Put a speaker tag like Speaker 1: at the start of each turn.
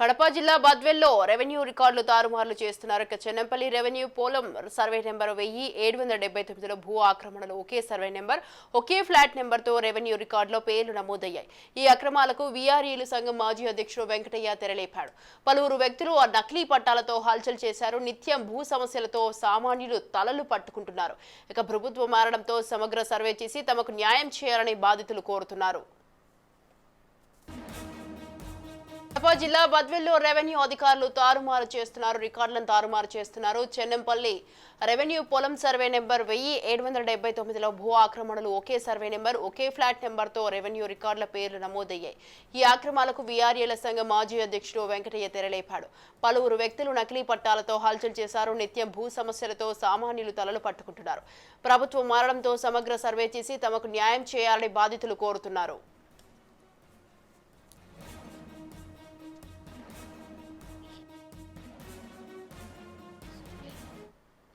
Speaker 1: కడప జిల్లా బద్వెల్లో రెవెన్యూ రికార్డులు తారుమార్లు చేస్తున్నారు. ఇక చెన్నంపల్లి రెవెన్యూ పోలం సర్వే నెంబర్ వెయ్యి ఏడు వందల డెబ్బై తొమ్మిదిలో భూ ఆక్రమణలు ఒకే సర్వే నెంబర్ ఒకే ఫ్లాట్ నెంబర్తో రెవెన్యూ రికార్డులో పేర్లు నమోదయ్యాయి. ఈ అక్రమాలకు వీఆర్ఈలు సంఘం మాజీ అధ్యక్షుడు వెంకటయ్య తెరలేపాడు. పలువురు వ్యక్తులు ఆ నకిలీ పట్టాలతో హల్చల్ చేశారు. నిత్యం భూ సమస్యలతో సామాన్యులు తలలు పట్టుకుంటున్నారు. ఇక ప్రభుత్వం మారడంతో సమగ్ర సర్వే చేసి తమకు న్యాయం చేయాలని బాధితులు కోరుతున్నారు. కడప జిల్లా బద్వెల్లో రెవెన్యూ అధికారులు తారుమారు చేస్తున్నారు. రికార్డులను తారుమారు చేస్తున్నారు. చెన్నంపల్లి రెవెన్యూ పొలం సర్వే నెంబర్ వెయ్యి ఏడు వందల డెబ్బై తొమ్మిదిలో భూ ఆక్రమణలు ఒకే సర్వే నెంబర్ ఒకే ఫ్లాట్ నెంబర్తో రెవెన్యూ రికార్డుల పేర్లు నమోదయ్యాయి. ఈ ఆక్రమాలకు వీఆర్ఏల సంఘం మాజీ అధ్యక్షుడు వెంకటయ్య తెరలేపాడు. పలువురు వ్యక్తులు నకిలీ పట్టాలతో హల్చల్ చేశారు. నిత్యం భూ సమస్యలతో సామాన్యులు తలలు పట్టుకుంటున్నారు. ప్రభుత్వం మారడంతో సమగ్ర సర్వే చేసి తమకు న్యాయం చేయాలని బాధితులు కోరుతున్నారు.